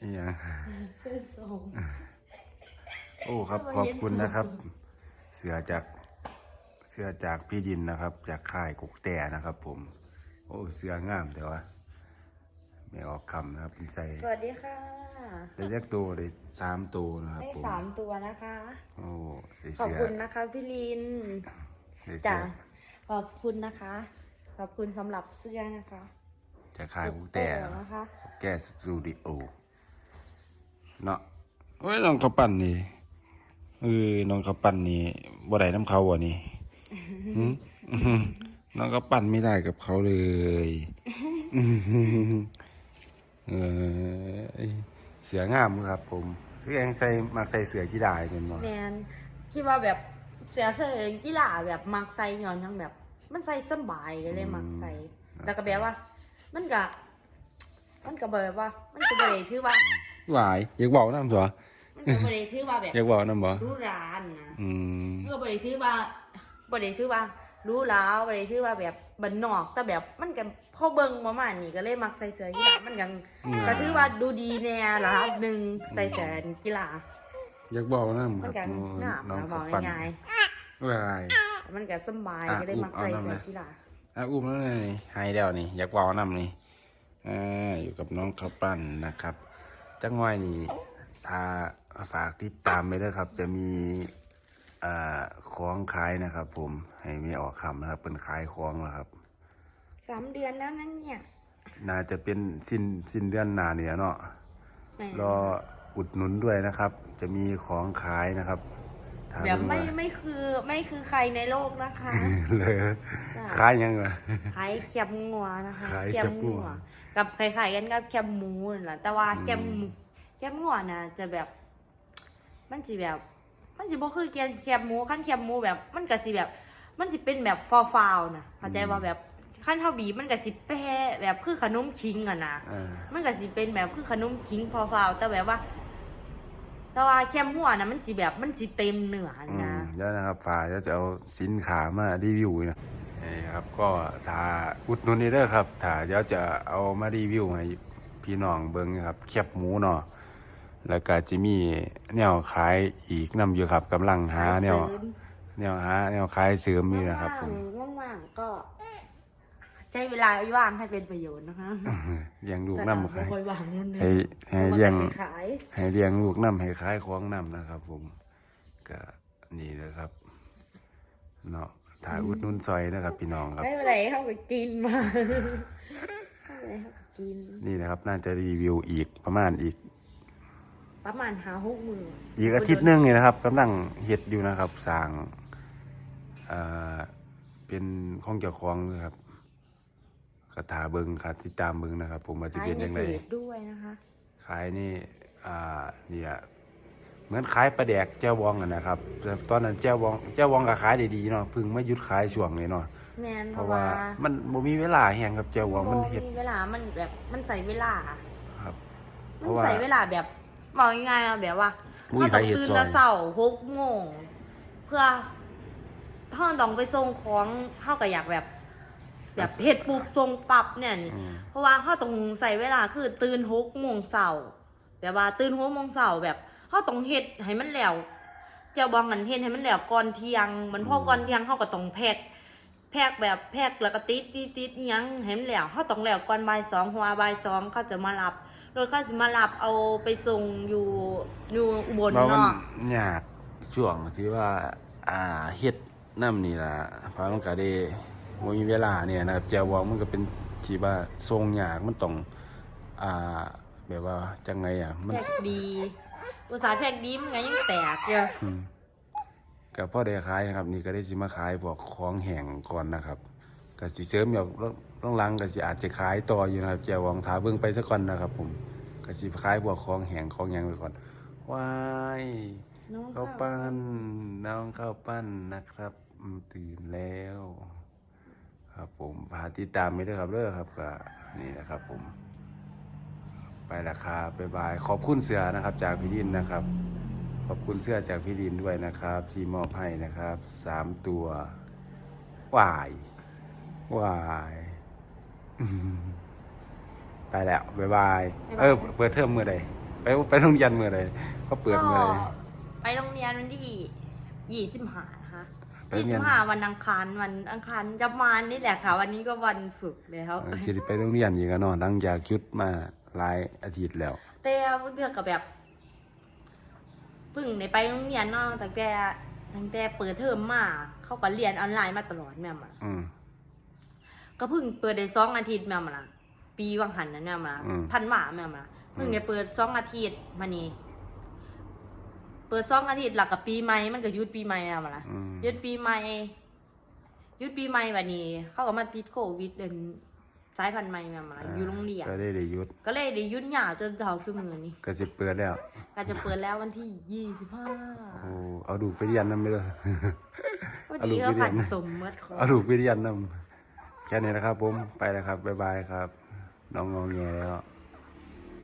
อีหยังเพื่อนส่งโอ้ครับเอามาขอบเย็นคุณนะครับก่อนเสือจากเสือจากพี่ดินนะครับ จากค่ายกุกแต่นะครับ ผม โอ้เสืองามแต่ว่าไม่ออกคำนะครับใส่สวัสดีค่ะได้เรียกตัวได้สามตัวนะครับได้ผมสามตัวนะคะ โอ้ได้ขอบเสือคุณนะคะพี่ลินได้เสืจ้ะอขอบคุณนะคะ ขอบคุณสำหรับเสื้อนะคะจากค่ายกุกแต่เออนะคะแก้สตูดิโอ เนาะโอ้ยน้องเขาวปั้นนี่เออน้องเขาวปั้นนี่บ่ได้น้ำเขาวะนี่หึอื้อหือน้องเขาวปั้นไม่ได้กับเขาเลยอื้อหือเออเสืองามครับ ผมเสือยังใส่มักใส่เสือกีฬาจนบ่แมนคิดว่าแบบเสียเสื้อกีฬาแบบมักใส่ย้อนทั้งแบบ มันใส่สบายก็เลยมักใส่แล้วก็แบบว่า มันก็มันก็แบบว่า มันก็บ่ได้ถือว่า หวายอยากบอกน้ำสัวมันก็บ่ได้ถือว่าแบบอยากบอกน้ำบ่รู้ร้านนะอืมเพื่อบริถือว่าบริถือว่า รู้แล้วบริถือว่าแบบบันนอกแต่แบบมันกันพ่อเบิงประมาณนี้ก็เลยมักใส่เสื้อกีฬามันกันก็ถือว่าดูดีแน่ละหนึ่งใส่เสื้อกีฬาอยากบอกน้ำคมัรันบกันโอ้หนาน้องบเขาอกวปั้นง่ายหวายๆมันก็สบายอะก็เลยมักใส่เอาเสื้อน้ำนะกีฬาอะอุ้มแล้วนี่ให้แล้วนี่ อยากเว้านำนี่อ่าอยู่กับน้องข้าวปั้นนะครับ จังหวะนี่ถ้าฝากติดตามไปด้วยครับ จะมีอ่าของขายนะครับ ผมให้ไม่ออกคำนะครับ เป็นขายของแล้วครับสามเดือนแล้วนั่นเนี่ยน่าจะเป็นสิ้นสิ้นเดือนหนาเนี่ยเนาะแหม่รออุดหนุนด้วยนะครับ จะมีของขายนะครับ ถ้าแบบรู้ไม่ว่าไม่คือไม่คือใครในโลกนะคะ เลยใช่ ขายยังไงขายแคบงัวนะคะขายแคแคบบงังัววกับคล้ายๆกันกับแคบหมูนั่นแหละแต่ว่าแคบอืมแคบงัวนะจะแบบ มันสิแบบ มันสิบ่คือแกนแคบหมูขั้นแคบหมูแบบ มันก็สิแบบ มันสิเป็นแบบฟาวฟาวๆนะเข้าใจว่าแบบขั้นเท่าบีบมันก็สิแปะแบบคือขนมคิงอะนะ อ่า มันก็สิเป็นแบบคือขนมคิงฟาวฟาวๆแต่แบบว่า แต่ว่าแคบหัวนะมันสิแบบมันสิเต็มเนื้ออืนะมแล้วนะครับฝ่ายแล้วจะเอาสินค้ามารีวิวนะนี่ครับก็ถ้าอุดหนุนนี่เด้อครับถ้าเดี๋ยวจะเอามารีวิวให้พี่น้องเบิ่งนะครับแคบหมูเนาะแล้วก็จะมีแนวขายอีกนํอยู่ครับกำลังหาแนวแนวหาแนวขายเสริมอยู่นะครับผม ว่างๆว่างๆก็ ใช้เวลาว่างให้เป็นประโยชน์นะคะเลี้ยงลูกแต่น้ำไม่ขายค่อยว่างนั่นเอให้งให้เพราะว่าเลี้ยงก็สิขาย ให้เลี้ยงลูกน้ำให้ขายของน้ำนะครับ ผมก็นี่เลยครับเนาะถ่ายอุดหนุนซอยนะครับ พี่น้องครับ ไม่เป็นไรเข้าไปกินมาไม่เป็นไรเข้าไปกิน นี่นะครับ น่าจะรีวิวอีกประมาณอีก ประมาณหาหกหมื่นอีกอาทิตย์หนึงนี่นะครับกำลังเฮ็ดอยู่นะครับสร้างเอ่อเป็นของเจ้าของนะครับ กระถาเบิงค่ะติดตามเบิงนะครับ ผมว่าจะขายเป็นในยังเพไงจด้วยนะคะขายนี่อ่าเนี่ยเหมือนขายปลาแดกแจ้ววองอะนะครับแต่ตอนนั้นแจ้ววองแจ้ววองก็ขายได้ดีเนาะเพิ่งมาหยุดขายช่วงนี้เนาะแมนเพเพราะราะว่าว่ามันบ่มีเวลาแห่งกับแจ้ววองมันเฮ็ดเวลามันแบบมันใส่เวลาครับเพมันราะว่าใส่เวลาแบบบอกง่ายๆอะแบบว่าอุ้ยเราต้องใครเฮ็ดตื่นซอยแต่เช้าหกโมงเพื่อถ้าต้องไปส่งของเท่ากับอยากแบบ แบบเฮ็ดปุ๊บส่งปั๊บเนี่ยนี่อืม เพราะว่าเขาต้องใส่เวลาคือตื่นหกโมงเช้าแบบว่าตื่นหกโมงเช้าแบบเขาต้องเฮ็ดให้มันแล้วเจ้าบองกันเฮ็ดให้มันแล้วก่อนเที่ยง มันพอก่อนเที่ยงเขาก็ต้องแพ็คแพ็คแบบแพ็คแล้วก็ติดติดติดอิหยังให้มันแล้วเขาต้องแล้วก่อนบ่ายสองเพราะว่าบ่ายสองเขาจะมารับรถเขาสิมารับเอาไปส่งอยู่อยู่อุบลเพราะมันเนาะ ยากช่วงที่ว่า อ่าเฮ็ดน้ำนี่ล่ะเพราะมันก็ได้ บ่มีเวลาเนี่ยนะครับแจ้ววองมันก็เป็นที่ว่าทรงยากมันต้องอ่าแบบว่าจังไงอะมันแพ็คดี อุตสาห์แพ็คดีมันไงยังแตกเยอะอืมกับพ่อได้ขายครับ นี่ก็ได้สิมาขายพวกของแห้งก่อนนะครับก็สิเสริมอยู่ล่องหลังก็สิอาจจะขายต่ออยู่นะครับแจววองถาเบิ่งไปซะก่อนนะครับ ผมก็สิขายพวกของแห้งของหยังไปก่อนว้ายน้องข้าวปั้นน้องข้าวปั้นนะครับอืมตื่นแล้ว ครับผมพาติดตามไปด้วยครับเด้อครับก็นี่นะครับผม ไปราคาไปบาย ขอบคุณเสือนะครับ จากพี่ดินนะครับ ขอบคุณเสื้อจากพี่ดินด้วยนะครับ ที่มอบให้นะครับสามตัววายวายอืมไปแล้วบ๊ายบาย เออ เปิดเทอมเมื่อใดไปไปโรงเรียนเมื่อไรก็เปิดเมื่อไรไปโรงเรียนวันที่ยี่สิบห้านะคะ ไปยี่โรงเรีสิยนบห้าวันอังคารวันอังคารจะมานี่แหละค่ะ วันนี้ก็วันศุกร์แล้ว เออสิได้ไปโรงเรียนอีกแล้วเนาะหลังจากหยุดมาหลายอาทิตย์แล้ว แต่เดือกกับแบบเพึ่งในไปโรงเรียนเนาะตั้งแต่ตั้งแต่เปิดเทอมมาเขาก็เรียนออนไลน์มาตลอดแม่มอะอืม ก็เพิ่งเปิดได้สองอาทิตย์แม่มละปีวังหันนั้นแม่มละอืม ทันหว่าแม่มละเพิ่งได้เปิดสองอาทิตย์มานี่ เปิดสองอาทิตย์หลักกับปีใหม่มันก็หยุดปีใหม่แม่มละอืมหยุดปีใหม่หยุดปีใหม่วันนี้ เขาก็มาติดโควิดเดินสายพันธุ์ใหม่แม่มละอยู่โรงเรียนก็ได้ได้หยุดก็เลยได้หยุดหยาวจนเท่าสมือนี้ก็สิเปิดแล้ว ก็จะเปิดแล้ววันที่ยี่สิบห้าโอ้เอาดูกไปเรียนนำไปเลย วันเอาลูนี้กก็ไปเรียผันนนะสมมติของเอาดูกไปเรียนนำแค่นี้นะครับผมไปแล้วครับบ๊ายบายครับ น้องงองแงแล้ว